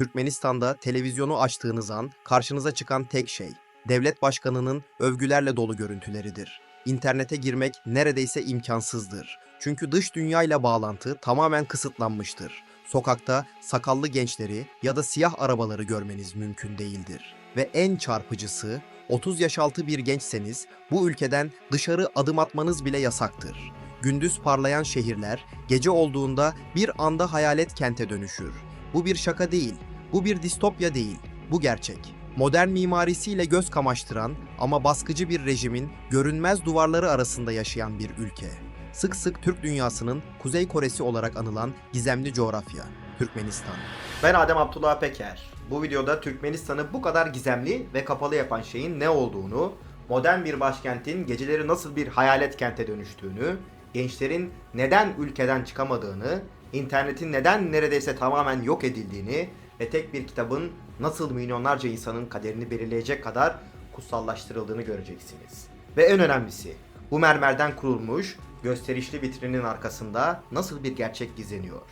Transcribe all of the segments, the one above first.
Türkmenistan'da televizyonu açtığınız an karşınıza çıkan tek şey, devlet başkanının övgülerle dolu görüntüleridir. İnternete girmek neredeyse imkansızdır. Çünkü dış dünyayla bağlantı tamamen kısıtlanmıştır. Sokakta sakallı gençleri ya da siyah arabaları görmeniz mümkün değildir. Ve en çarpıcısı 30 yaş altı bir gençseniz bu ülkeden dışarı adım atmanız bile yasaktır. Gündüz parlayan şehirler gece olduğunda bir anda hayalet kente dönüşür. Bu bir şaka değil, bu bir distopya değil, bu gerçek. Modern mimarisiyle göz kamaştıran ama baskıcı bir rejimin görünmez duvarları arasında yaşayan bir ülke. Sık sık Türk dünyasının Kuzey Kore'si olarak anılan gizemli coğrafya, Türkmenistan. Ben Adem Abdullah Peker. Bu videoda Türkmenistan'ı bu kadar gizemli ve kapalı yapan şeyin ne olduğunu, modern bir başkentin geceleri nasıl bir hayalet kente dönüştüğünü, gençlerin neden ülkeden çıkamadığını, internetin neden neredeyse tamamen yok edildiğini ve tek bir kitabın nasıl milyonlarca insanın kaderini belirleyecek kadar kutsallaştırıldığını göreceksiniz. Ve en önemlisi, bu mermerden kurulmuş gösterişli vitrinin arkasında nasıl bir gerçek gizleniyor?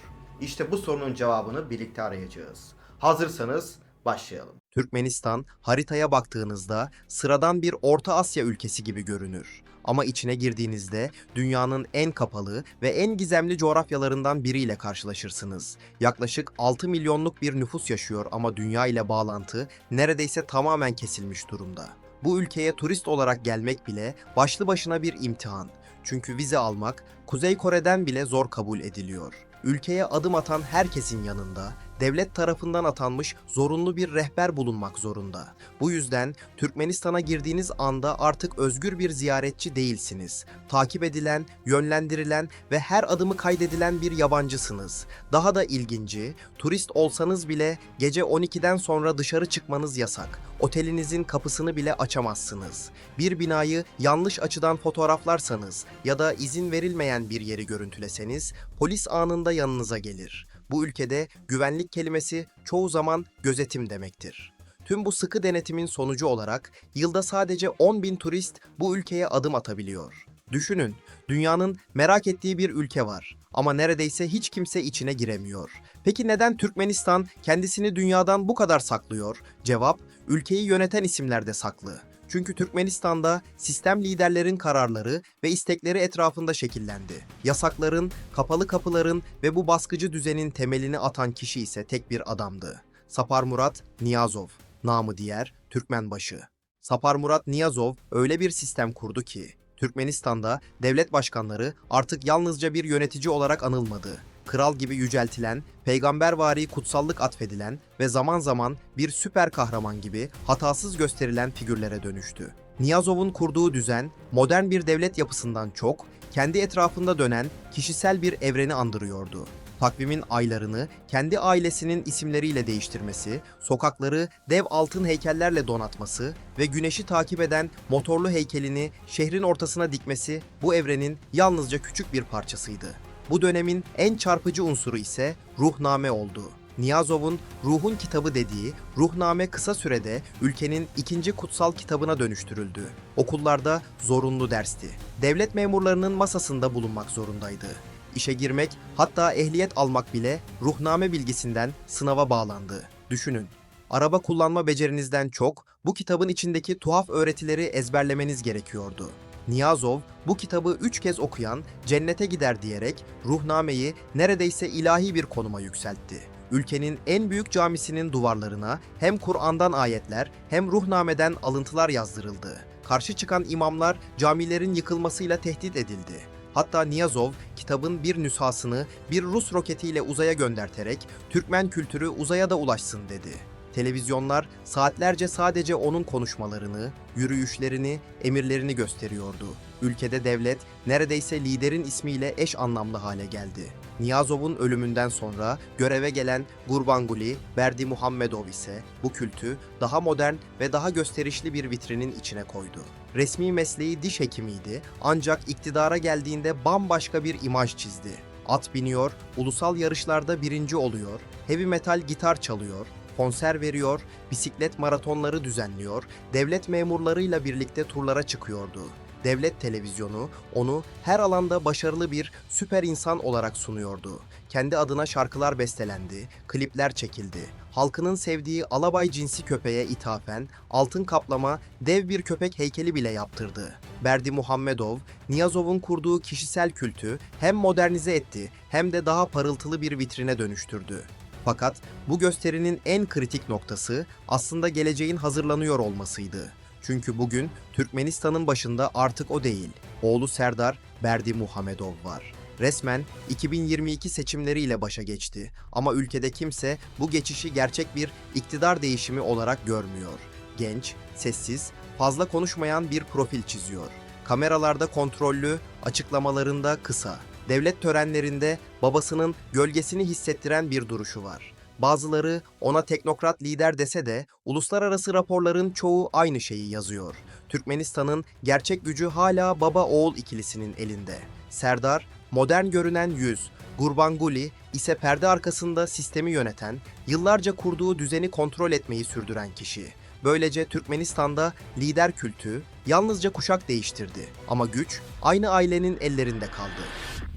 İşte bu sorunun cevabını birlikte arayacağız. Hazırsanız başlayalım. Türkmenistan haritaya baktığınızda sıradan bir Orta Asya ülkesi gibi görünür. Ama içine girdiğinizde dünyanın en kapalı ve en gizemli coğrafyalarından biriyle karşılaşırsınız. Yaklaşık 6 milyonluk bir nüfus yaşıyor ama dünya ile bağlantı neredeyse tamamen kesilmiş durumda. Bu ülkeye turist olarak gelmek bile başlı başına bir imtihan. Çünkü vize almak Kuzey Kore'den bile zor kabul ediliyor. Ülkeye adım atan herkesin yanında devlet tarafından atanmış zorunlu bir rehber bulunmak zorunda. Bu yüzden Türkmenistan'a girdiğiniz anda artık özgür bir ziyaretçi değilsiniz. Takip edilen, yönlendirilen ve her adımı kaydedilen bir yabancısınız. Daha da ilginci, turist olsanız bile gece 12'den sonra dışarı çıkmanız yasak. Otelinizin kapısını bile açamazsınız. Bir binayı yanlış açıdan fotoğraflarsanız ya da izin verilmeyen bir yeri görüntüleseniz polis anında yanınıza gelir. Bu ülkede güvenlik kelimesi çoğu zaman gözetim demektir. Tüm bu sıkı denetimin sonucu olarak yılda sadece 10 bin turist bu ülkeye adım atabiliyor. Düşünün, dünyanın merak ettiği bir ülke var ama neredeyse hiç kimse içine giremiyor. Peki neden Türkmenistan kendisini dünyadan bu kadar saklıyor? Cevap, ülkeyi yöneten isimlerde saklı. Çünkü Türkmenistan'da sistem liderlerin kararları ve istekleri etrafında şekillendi. Yasakların, kapalı kapıların ve bu baskıcı düzenin temelini atan kişi ise tek bir adamdı. Sapar Murat Niyazov, namı diğer Türkmenbaşı. Sapar Murat Niyazov öyle bir sistem kurdu ki, Türkmenistan'da devlet başkanları artık yalnızca bir yönetici olarak anılmadı. Kral gibi yüceltilen, peygambervari kutsallık atfedilen ve zaman zaman bir süper kahraman gibi hatasız gösterilen figürlere dönüştü. Niyazov'un kurduğu düzen, modern bir devlet yapısından çok, kendi etrafında dönen kişisel bir evreni andırıyordu. Takvimin aylarını kendi ailesinin isimleriyle değiştirmesi, sokakları dev altın heykellerle donatması ve güneşi takip eden motorlu heykelini şehrin ortasına dikmesi bu evrenin yalnızca küçük bir parçasıydı. Bu dönemin en çarpıcı unsuru ise ruhname oldu. Niyazov'un Ruhun Kitabı dediği ruhname kısa sürede ülkenin ikinci kutsal kitabına dönüştürüldü. Okullarda zorunlu dersti. Devlet memurlarının masasında bulunmak zorundaydı. İşe girmek, hatta ehliyet almak bile ruhname bilgisinden sınava bağlandı. Düşünün, araba kullanma becerinizden çok bu kitabın içindeki tuhaf öğretileri ezberlemeniz gerekiyordu. Niyazov bu kitabı üç kez okuyan cennete gider diyerek ruhnameyi neredeyse ilahi bir konuma yükseltti. Ülkenin en büyük camisinin duvarlarına hem Kur'an'dan ayetler hem ruhnameden alıntılar yazdırıldı. Karşı çıkan imamlar camilerin yıkılmasıyla tehdit edildi. Hatta Niyazov kitabın bir nüshasını bir Rus roketiyle uzaya gönderterek Türkmen kültürü uzaya da ulaşsın dedi. Televizyonlar saatlerce sadece onun konuşmalarını, yürüyüşlerini, emirlerini gösteriyordu. Ülkede devlet neredeyse liderin ismiyle eş anlamlı hale geldi. Niyazov'un ölümünden sonra göreve gelen Gurbanguly Berdi Muhammedov ise bu kültü daha modern ve daha gösterişli bir vitrinin içine koydu. Resmi mesleği diş hekimiydi ancak iktidara geldiğinde bambaşka bir imaj çizdi. At biniyor, ulusal yarışlarda birinci oluyor, heavy metal gitar çalıyor, konser veriyor, bisiklet maratonları düzenliyor, devlet memurlarıyla birlikte turlara çıkıyordu. devlet televizyonu onu her alanda başarılı bir süper insan olarak sunuyordu. Kendi adına şarkılar bestelendi, klipler çekildi. Halkının sevdiği alabay cinsi köpeğe ithafen altın kaplama dev bir köpek heykeli bile yaptırdı. Berdi Muhammedov, Niyazov'un kurduğu kişisel kültü hem modernize etti hem de daha parıltılı bir vitrine dönüştürdü. Fakat bu gösterinin en kritik noktası aslında geleceğin hazırlanıyor olmasıydı. Çünkü bugün Türkmenistan'ın başında artık o değil, oğlu Serdar Berdi Muhammedov var. Resmen 2022 seçimleriyle başa geçti ama ülkede kimse bu geçişi gerçek bir iktidar değişimi olarak görmüyor. Genç, sessiz, fazla konuşmayan bir profil çiziyor. Kameralarda kontrollü, açıklamalarında kısa. Devlet törenlerinde babasının gölgesini hissettiren bir duruşu var. Bazıları ona teknokrat lider dese de uluslararası raporların çoğu aynı şeyi yazıyor. Türkmenistan'ın gerçek gücü hala baba oğul ikilisinin elinde. Serdar, modern görünen yüz, Gurbanguly ise perde arkasında sistemi yöneten, yıllarca kurduğu düzeni kontrol etmeyi sürdüren kişi. Böylece Türkmenistan'da lider kültü yalnızca kuşak değiştirdi ama güç aynı ailenin ellerinde kaldı.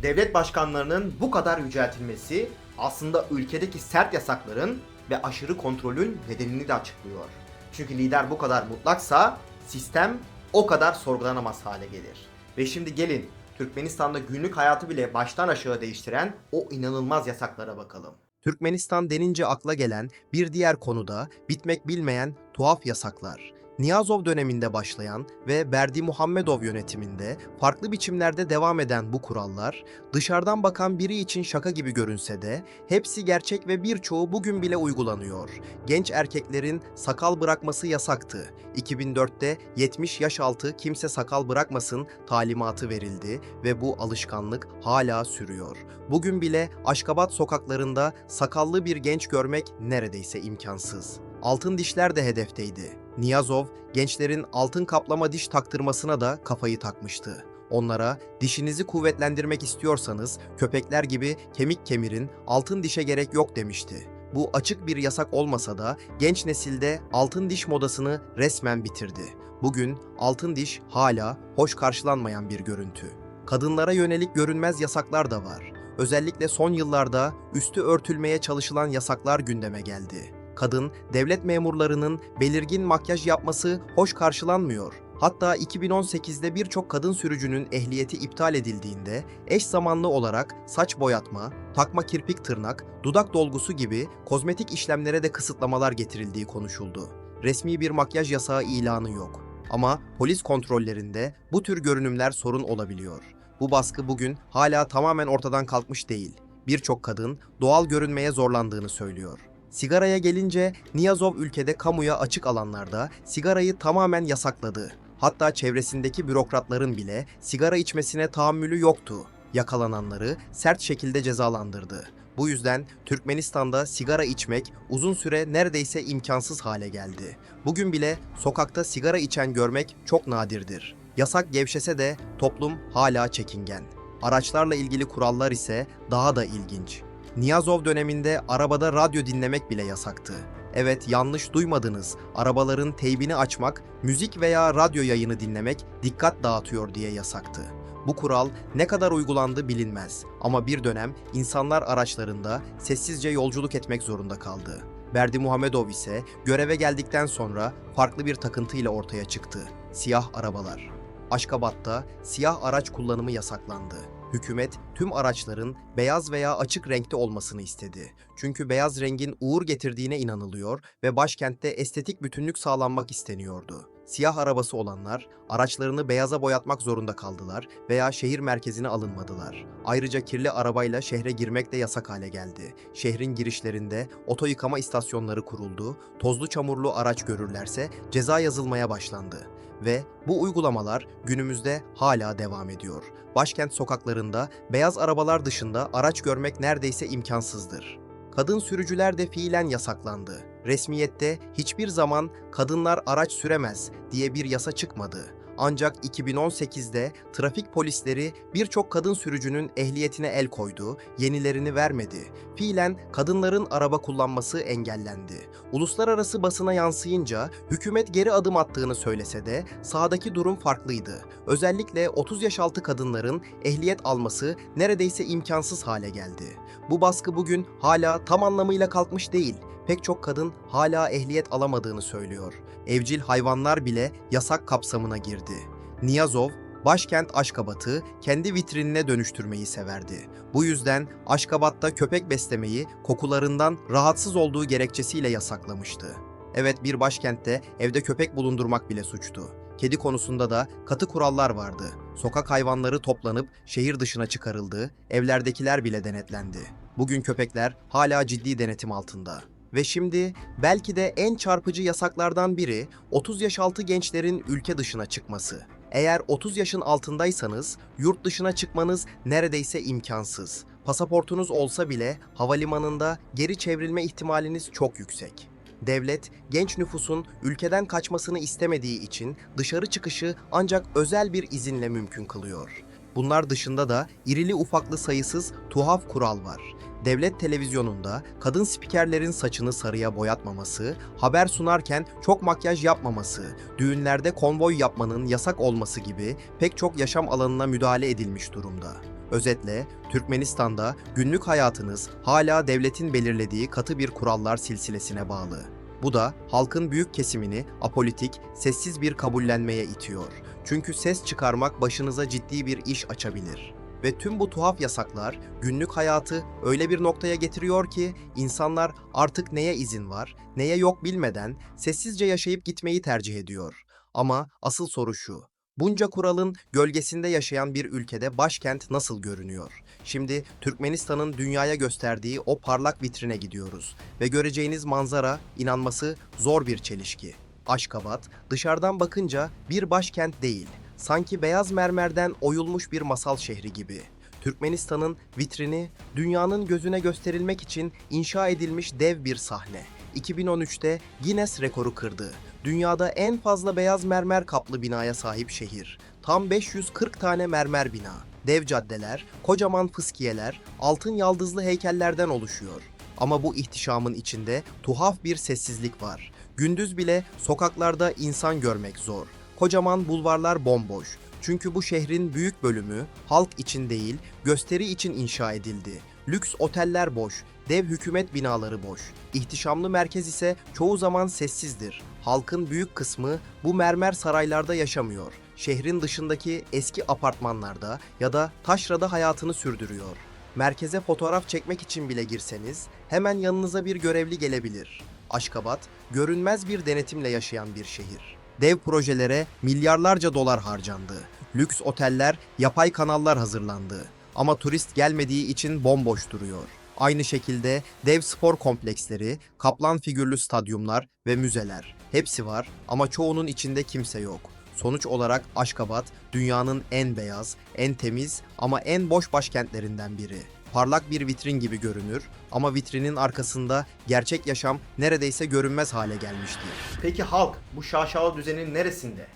Devlet başkanlarının bu kadar yüceltilmesi aslında ülkedeki sert yasakların ve aşırı kontrolün nedenini de açıklıyor. Çünkü lider bu kadar mutlaksa sistem o kadar sorgulanamaz hale gelir. Ve şimdi gelin Türkmenistan'da günlük hayatı bile baştan aşağı değiştiren o inanılmaz yasaklara bakalım. Türkmenistan denince akla gelen bir diğer konuda bitmek bilmeyen tuhaf yasaklar. Niyazov döneminde başlayan ve Berdi Muhammedov yönetiminde farklı biçimlerde devam eden bu kurallar, dışarıdan bakan biri için şaka gibi görünse de hepsi gerçek ve birçoğu bugün bile uygulanıyor. Genç erkeklerin sakal bırakması yasaktı. 2004'te 70 yaş altı kimse sakal bırakmasın talimatı verildi ve bu alışkanlık hala sürüyor. Bugün bile Aşkabat sokaklarında sakallı bir genç görmek neredeyse imkansız. Altın dişler de hedefteydi. Niyazov, gençlerin altın kaplama diş taktırmasına da kafayı takmıştı. Onlara dişinizi kuvvetlendirmek istiyorsanız köpekler gibi kemik kemirin, altın dişe gerek yok demişti. Bu açık bir yasak olmasa da genç nesilde altın diş modasını resmen bitirdi. Bugün altın diş hala hoş karşılanmayan bir görüntü. Kadınlara yönelik görünmez yasaklar da var. Özellikle son yıllarda üstü örtülmeye çalışılan yasaklar gündeme geldi. Kadın, devlet memurlarının belirgin makyaj yapması hoş karşılanmıyor. Hatta 2018'de birçok kadın sürücünün ehliyeti iptal edildiğinde eş zamanlı olarak saç boyatma, takma kirpik tırnak, dudak dolgusu gibi kozmetik işlemlere de kısıtlamalar getirildiği konuşuldu. Resmi bir makyaj yasağı ilanı yok. Ama polis kontrollerinde bu tür görünümler sorun olabiliyor. Bu baskı bugün hala tamamen ortadan kalkmış değil. Birçok kadın doğal görünmeye zorlandığını söylüyor. Sigaraya gelince Niyazov ülkede kamuya açık alanlarda sigarayı tamamen yasakladı. Hatta çevresindeki bürokratların bile sigara içmesine tahammülü yoktu. Yakalananları sert şekilde cezalandırdı. Bu yüzden Türkmenistan'da sigara içmek uzun süre neredeyse imkansız hale geldi. Bugün bile sokakta sigara içen görmek çok nadirdir. Yasak gevşese de toplum hala çekingen. Araçlarla ilgili kurallar ise daha da ilginç. Niyazov döneminde arabada radyo dinlemek bile yasaktı. Evet yanlış duymadınız. Arabaların teybini açmak, müzik veya radyo yayını dinlemek dikkat dağıtıyor diye yasaktı. Bu kural ne kadar uygulandı bilinmez ama bir dönem insanlar araçlarında sessizce yolculuk etmek zorunda kaldı. Berdi Muhammedov ise göreve geldikten sonra farklı bir takıntıyla ortaya çıktı. Siyah arabalar. Aşkabat'ta siyah araç kullanımı yasaklandı. Hükümet tüm araçların beyaz veya açık renkte olmasını istedi. Çünkü beyaz rengin uğur getirdiğine inanılıyor ve başkentte estetik bütünlük sağlanmak isteniyordu. Siyah arabası olanlar araçlarını beyaza boyatmak zorunda kaldılar veya şehir merkezine alınmadılar. Ayrıca kirli arabayla şehre girmek de yasak hale geldi. Şehrin girişlerinde oto yıkama istasyonları kuruldu, tozlu çamurlu araç görürlerse ceza yazılmaya başlandı. Ve bu uygulamalar günümüzde hala devam ediyor. Başkent sokaklarında beyaz arabalar dışında araç görmek neredeyse imkansızdır. Kadın sürücüler de fiilen yasaklandı. Resmiyette hiçbir zaman kadınlar araç süremez diye bir yasa çıkmadı. Ancak 2018'de trafik polisleri birçok kadın sürücünün ehliyetine el koydu, yenilerini vermedi. Fiilen kadınların araba kullanması engellendi. Uluslararası basına yansıyınca hükümet geri adım attığını söylese de sahadaki durum farklıydı. Özellikle 30 yaş altı kadınların ehliyet alması neredeyse imkansız hale geldi. Bu baskı bugün hala tam anlamıyla kalkmış değil. Pek çok kadın hala ehliyet alamadığını söylüyor. Evcil hayvanlar bile yasak kapsamına girdi. Niyazov, başkent Aşkabat'ı kendi vitrinine dönüştürmeyi severdi. Bu yüzden Aşkabat'ta köpek beslemeyi kokularından rahatsız olduğu gerekçesiyle yasaklamıştı. Evet bir başkentte evde köpek bulundurmak bile suçtu. Kedi konusunda da katı kurallar vardı. Sokak hayvanları toplanıp şehir dışına çıkarıldı, evlerdekiler bile denetlendi. Bugün köpekler hala ciddi denetim altında. Ve şimdi belki de en çarpıcı yasaklardan biri 30 yaş altı gençlerin ülke dışına çıkması. Eğer 30 yaşın altındaysanız yurt dışına çıkmanız neredeyse imkansız. Pasaportunuz olsa bile havalimanında geri çevrilme ihtimaliniz çok yüksek. Devlet, genç nüfusun ülkeden kaçmasını istemediği için dışarı çıkışı ancak özel bir izinle mümkün kılıyor. Bunlar dışında da irili ufaklı sayısız tuhaf kural var. Devlet televizyonunda kadın spikerlerin saçını sarıya boyatmaması, haber sunarken çok makyaj yapmaması, düğünlerde konvoy yapmanın yasak olması gibi pek çok yaşam alanına müdahale edilmiş durumda. Özetle Türkmenistan'da günlük hayatınız hala devletin belirlediği katı bir kurallar silsilesine bağlı. Bu da halkın büyük kesimini apolitik, sessiz bir kabullenmeye itiyor. Çünkü ses çıkarmak başınıza ciddi bir iş açabilir. Ve tüm bu tuhaf yasaklar günlük hayatı öyle bir noktaya getiriyor ki insanlar artık neye izin var, neye yok bilmeden sessizce yaşayıp gitmeyi tercih ediyor. Ama asıl soru şu. Bunca kuralın gölgesinde yaşayan bir ülkede başkent nasıl görünüyor? Şimdi Türkmenistan'ın dünyaya gösterdiği o parlak vitrine gidiyoruz ve göreceğiniz manzara inanması zor bir çelişki. Aşkabat dışarıdan bakınca bir başkent değil, sanki beyaz mermerden oyulmuş bir masal şehri gibi. Türkmenistan'ın vitrini dünyanın gözüne gösterilmek için inşa edilmiş dev bir sahne. 2013'te Guinness rekoru kırdı. Dünyada en fazla beyaz mermer kaplı binaya sahip şehir. Tam 540 tane mermer bina. Dev caddeler, kocaman fıskiyeler, altın yaldızlı heykellerden oluşuyor. Ama bu ihtişamın içinde tuhaf bir sessizlik var. Gündüz bile sokaklarda insan görmek zor. Kocaman bulvarlar bomboş. Çünkü bu şehrin büyük bölümü halk için değil, gösteri için inşa edildi. Lüks oteller boş, dev hükümet binaları boş. İhtişamlı merkez ise çoğu zaman sessizdir. Halkın büyük kısmı bu mermer saraylarda yaşamıyor. Şehrin dışındaki eski apartmanlarda ya da taşrada hayatını sürdürüyor. Merkeze fotoğraf çekmek için bile girseniz hemen yanınıza bir görevli gelebilir. Aşkabat, görünmez bir denetimle yaşayan bir şehir. Dev projelere milyarlarca dolar harcandı. Lüks oteller, yapay kanallar hazırlandı. Ama turist gelmediği için bomboş duruyor. Aynı şekilde dev spor kompleksleri, kaplan figürlü stadyumlar ve müzeler. Hepsi var ama çoğunun içinde kimse yok. Sonuç olarak Aşkabat dünyanın en beyaz, en temiz ama en boş başkentlerinden biri. Parlak bir vitrin gibi görünür ama vitrinin arkasında gerçek yaşam neredeyse görünmez hale gelmiştir. Peki halk bu şaşalı düzenin neresinde?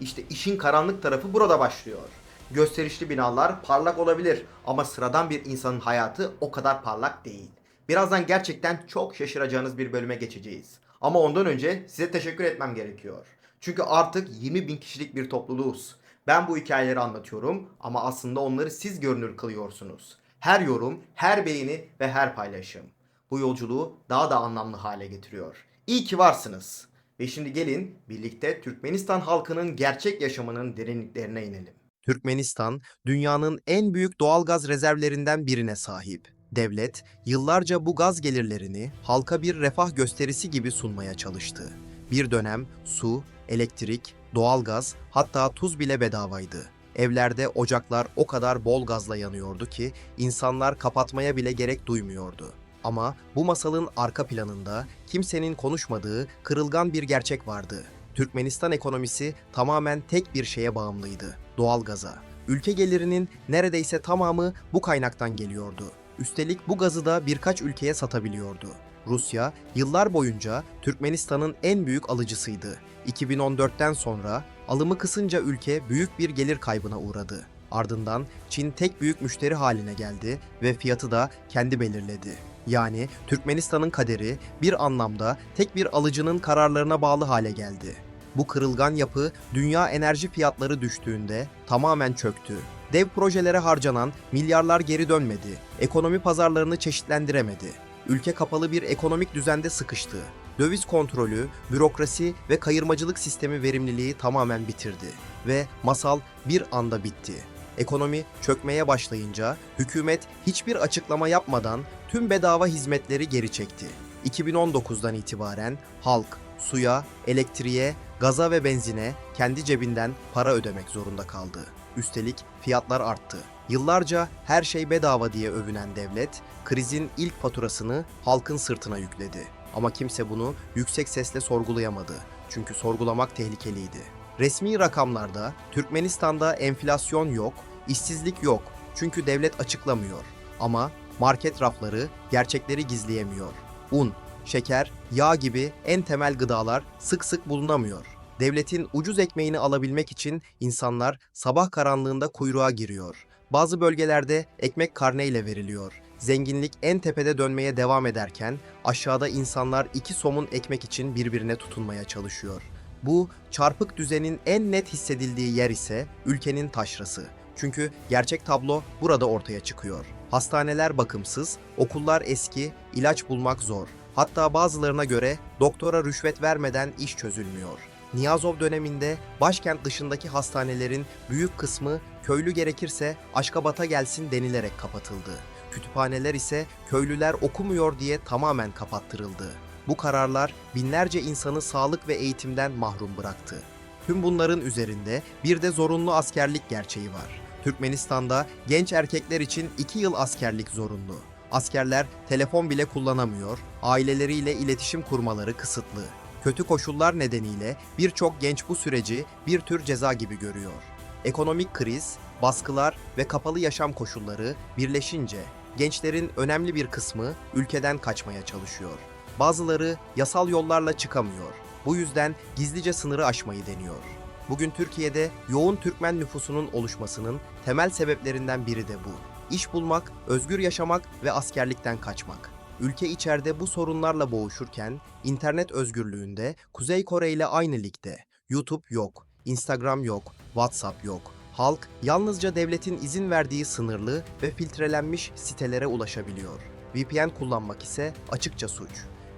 İşte işin karanlık tarafı burada başlıyor. Gösterişli binalar parlak olabilir ama sıradan bir insanın hayatı o kadar parlak değil. Birazdan gerçekten çok şaşıracağınız bir bölüme geçeceğiz. Ama ondan önce size teşekkür etmem gerekiyor. Çünkü artık 20 bin kişilik bir topluluğuz. Ben bu hikayeleri anlatıyorum ama aslında onları siz görünür kılıyorsunuz. Her yorum, her beğeni ve her paylaşım. Bu yolculuğu daha da anlamlı hale getiriyor. İyi ki varsınız. Ve şimdi gelin birlikte Türkmenistan halkının gerçek yaşamının derinliklerine inelim. Türkmenistan, dünyanın en büyük doğal gaz rezervlerinden birine sahip. Devlet, yıllarca bu gaz gelirlerini halka bir refah gösterisi gibi sunmaya çalıştı. Bir dönem su, elektrik, doğalgaz, hatta tuz bile bedavaydı. Evlerde ocaklar o kadar bol gazla yanıyordu ki insanlar kapatmaya bile gerek duymuyordu. Ama bu masalın arka planında kimsenin konuşmadığı kırılgan bir gerçek vardı. Türkmenistan ekonomisi tamamen tek bir şeye bağımlıydı. Doğalgaza. Ülke gelirinin neredeyse tamamı bu kaynaktan geliyordu. Üstelik bu gazı da birkaç ülkeye satabiliyordu. Rusya yıllar boyunca Türkmenistan'ın en büyük alıcısıydı. 2014'ten sonra Alımı kısınca ülke büyük bir gelir kaybına uğradı. Ardından Çin tek büyük müşteri haline geldi ve fiyatı da kendi belirledi. Yani Türkmenistan'ın kaderi bir anlamda tek bir alıcının kararlarına bağlı hale geldi. Bu kırılgan yapı dünya enerji fiyatları düştüğünde tamamen çöktü. Dev projelere harcanan milyarlar geri dönmedi. Ekonomi pazarlarını çeşitlendiremedi. Ülke kapalı bir ekonomik düzende sıkıştı. Döviz kontrolü, bürokrasi ve kayırmacılık sistemi verimliliği tamamen bitirdi ve masal bir anda bitti. Ekonomi çökmeye başlayınca hükümet hiçbir açıklama yapmadan tüm bedava hizmetleri geri çekti. 2019'dan itibaren halk suya, elektriğe, gaza ve benzine kendi cebinden para ödemek zorunda kaldı. Üstelik fiyatlar arttı. Yıllarca her şey bedava diye övünen devlet, krizin ilk faturasını halkın sırtına yükledi. Ama kimse bunu yüksek sesle sorgulayamadı. Çünkü sorgulamak tehlikeliydi. Resmi rakamlarda Türkmenistan'da enflasyon yok, işsizlik yok. Çünkü devlet açıklamıyor. Ama market rafları gerçekleri gizleyemiyor. Un, şeker, yağ gibi en temel gıdalar sık sık bulunamıyor. Devletin ucuz ekmeğini alabilmek için insanlar sabah karanlığında kuyruğa giriyor. Bazı bölgelerde ekmek karneyle veriliyor. Zenginlik en tepede dönmeye devam ederken aşağıda insanlar iki somun ekmek için birbirine tutunmaya çalışıyor. Bu çarpık düzenin en net hissedildiği yer ise ülkenin taşrası. Çünkü gerçek tablo burada ortaya çıkıyor. Hastaneler bakımsız, okullar eski, ilaç bulmak zor. Hatta bazılarına göre doktora rüşvet vermeden iş çözülmüyor. Niyazov döneminde başkent dışındaki hastanelerin büyük kısmı köylü gerekirse Aşkabat'a gelsin denilerek kapatıldı. Kütüphaneler ise köylüler okumuyor diye tamamen kapattırıldı. Bu kararlar binlerce insanı sağlık ve eğitimden mahrum bıraktı. Tüm bunların üzerinde bir de zorunlu askerlik gerçeği var. Türkmenistan'da genç erkekler için 2 yıl askerlik zorunlu. Askerler telefon bile kullanamıyor, aileleriyle iletişim kurmaları kısıtlı. Kötü koşullar nedeniyle birçok genç bu süreci bir tür ceza gibi görüyor. Ekonomik kriz, baskılar ve kapalı yaşam koşulları birleşince gençlerin önemli bir kısmı ülkeden kaçmaya çalışıyor. Bazıları yasal yollarla çıkamıyor. Bu yüzden gizlice sınırı aşmayı deniyor. Bugün Türkiye'de yoğun Türkmen nüfusunun oluşmasının temel sebeplerinden biri de bu. İş bulmak, özgür yaşamak ve askerlikten kaçmak. Ülke içeride bu sorunlarla boğuşurken internet özgürlüğünde Kuzey Kore ile aynı ligde. YouTube yok, Instagram yok, WhatsApp yok. Halk yalnızca devletin izin verdiği sınırlı ve filtrelenmiş sitelere ulaşabiliyor. VPN kullanmak ise açıkça suç.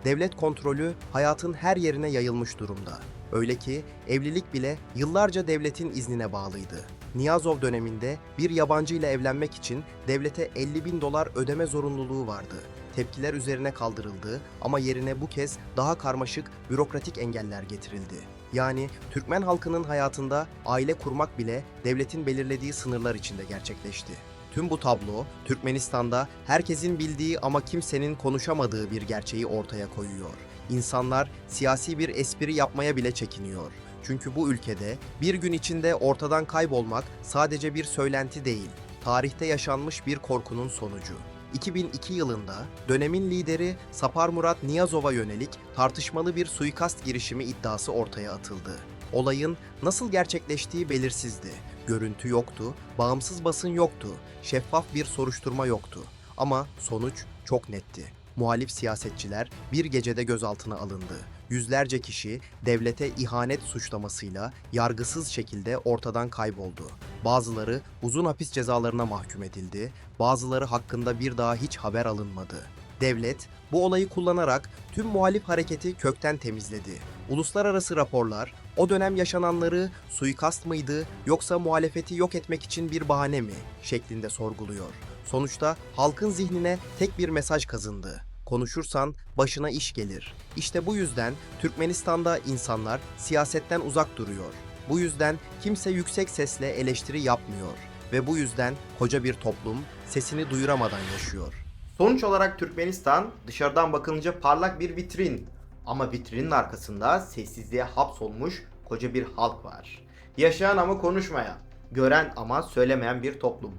Devlet kontrolü hayatın her yerine yayılmış durumda. Öyle ki evlilik bile yıllarca devletin iznine bağlıydı. Niyazov döneminde bir yabancı ile evlenmek için devlete 50 bin dolar ödeme zorunluluğu vardı. Tepkiler üzerine kaldırıldı ama yerine bu kez daha karmaşık bürokratik engeller getirildi. Yani Türkmen halkının hayatında aile kurmak bile devletin belirlediği sınırlar içinde gerçekleşti. Tüm bu tablo Türkmenistan'da herkesin bildiği ama kimsenin konuşamadığı bir gerçeği ortaya koyuyor. İnsanlar siyasi bir espri yapmaya bile çekiniyor. Çünkü bu ülkede bir gün içinde ortadan kaybolmak sadece bir söylenti değil, tarihte yaşanmış bir korkunun sonucu. 2002 yılında dönemin lideri Sapar Murat Niyazov'a yönelik tartışmalı bir suikast girişimi iddiası ortaya atıldı. Olayın nasıl gerçekleştiği belirsizdi. Görüntü yoktu, bağımsız basın yoktu, şeffaf bir soruşturma yoktu. Ama sonuç çok netti. Muhalif siyasetçiler bir gecede gözaltına alındı. Yüzlerce kişi devlete ihanet suçlamasıyla yargısız şekilde ortadan kayboldu. Bazıları uzun hapis cezalarına mahkum edildi, bazıları hakkında bir daha hiç haber alınmadı. Devlet bu olayı kullanarak tüm muhalif hareketi kökten temizledi. Uluslararası raporlar o dönem yaşananları suikast mıydı yoksa muhalefeti yok etmek için bir bahane mi şeklinde sorguluyor. Sonuçta halkın zihnine tek bir mesaj kazındı. Konuşursan başına iş gelir. İşte bu yüzden Türkmenistan'da insanlar siyasetten uzak duruyor. Bu yüzden kimse yüksek sesle eleştiri yapmıyor ve bu yüzden koca bir toplum sesini duyuramadan yaşıyor. Sonuç olarak Türkmenistan dışarıdan bakılınca parlak bir vitrin. Ama vitrinin arkasında sessizliğe hapsolmuş koca bir halk var. Yaşayan ama konuşmayan, gören ama söylemeyen bir toplum.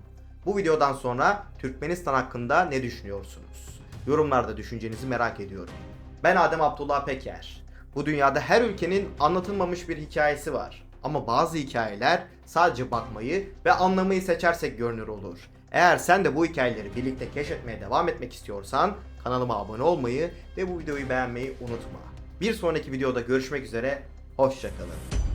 Bu videodan sonra Türkmenistan hakkında ne düşünüyorsunuz? Yorumlarda düşüncenizi merak ediyorum. Ben Adem Abdullah Peker. Bu dünyada her ülkenin anlatılmamış bir hikayesi var. Ama bazı hikayeler sadece bakmayı ve anlamayı seçersek görünür olur. Eğer sen de bu hikayeleri birlikte keşfetmeye devam etmek istiyorsan kanalıma abone olmayı ve bu videoyu beğenmeyi unutma. Bir sonraki videoda görüşmek üzere, hoşçakalın.